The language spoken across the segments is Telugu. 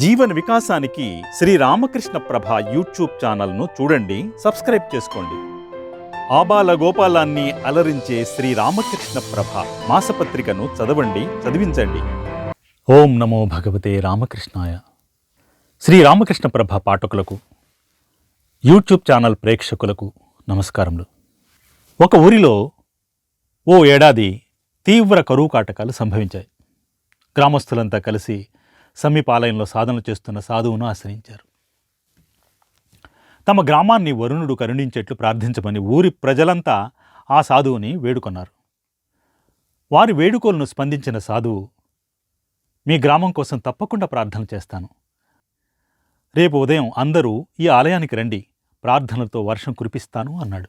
జీవన వికాసానికి శ్రీ రామకృష్ణ ప్రభ యూట్యూబ్ ఛానల్ను చూడండి సబ్స్క్రైబ్ చేసుకోండి. ఆబాల గోపాలాన్ని అలరించే శ్రీ రామకృష్ణ ప్రభ మాసపత్రికను చదవండి చదివించండి. ఓం నమో భగవతే రామకృష్ణాయ. శ్రీ రామకృష్ణ ప్రభ పాఠకులకు యూట్యూబ్ ఛానల్ ప్రేక్షకులకు నమస్కారములు. ఒక ఊరిలో ఓ ఏడాది తీవ్ర కరువు కాటకాలు సంభవించాయి. గ్రామస్తులంతా కలిసి సమీపాలయంలో సాధనలు చేస్తున్న సాధువును ఆశ్రయించారు. తమ గ్రామాన్ని వరుణుడు కరుణించేట్లు ప్రార్థించమని ఊరి ప్రజలంతా ఆ సాధువుని వేడుకొన్నారు. వారి వేడుకోలను స్పందించిన సాధువు మీ గ్రామం కోసం తప్పకుండా ప్రార్థన చేస్తాను. రేపు ఉదయం అందరూ ఈ ఆలయానికి రండి ప్రార్థనలతో వర్షం కురిపిస్తాను అన్నాడు.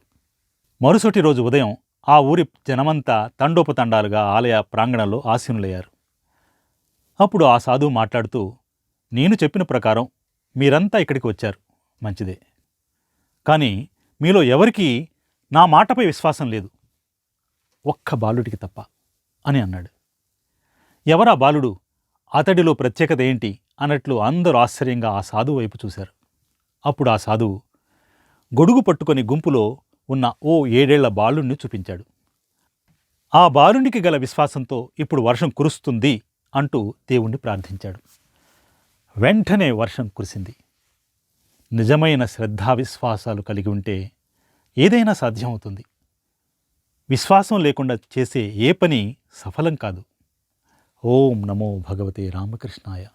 మరుసటి రోజు ఉదయం ఆ ఊరి జనమంతా తండోపతండాలుగా ఆలయ ప్రాంగణంలో ఆసీనులయ్యారు. అప్పుడు ఆ సాధువు మాట్లాడుతూ నేను చెప్పిన ప్రకారం మీరంతా ఇక్కడికి వచ్చారు. మంచిదే. కానీ మీలో ఎవరికీ నా మాటపై విశ్వాసం లేదు. ఒక్క బాలుడికి తప్ప అని అన్నాడు. ఎవరా బాలుడు? అతడిలో ప్రత్యేకత ఏంటి? అన్నట్లు అందరూ ఆశ్చర్యంగా ఆ సాధువు వైపు చూశారు. అప్పుడు ఆ సాధువు గొడుగు పట్టుకొని గుంపులో ఉన్న ఓ ఏడేళ్ళ బాలుణ్ణి చూపించాడు. ఆ బాలునికి గల విశ్వాసంతో ఇప్పుడు వర్షం కురుస్తుంది అంటూ దేవుణ్ణి ప్రార్థించాడు. వెంటనే వర్షం కురిసింది. నిజమైన శ్రద్ధావిశ్వాసాలు కలిగి ఉంటే ఏదైనా సాధ్యమవుతుంది. విశ్వాసం లేకుండా చేసే ఏ పని సఫలం కాదు. ఓం నమో భగవతే రామకృష్ణాయ.